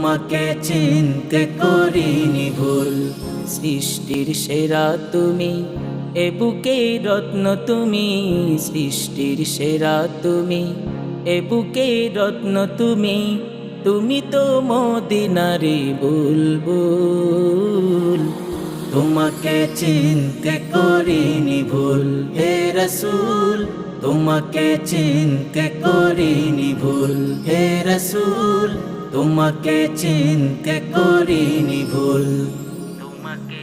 তোমাকে চিনতে করিনি ভুল। সৃষ্টির সেরা তুমি, এ বুকে রত্ন তুমি। সৃষ্টির সেরা তুমি, এ বুকে রত্ন তুমি। তুমি তো মদিনারি বুলবুল। তোমাকে চিনতে করিনি ভুল, হে রসুল। তোমাকে চিনতে করিনি ভুল, হে রসুল। তোমাকে চিনতে করিনি ভুল। তোমাকে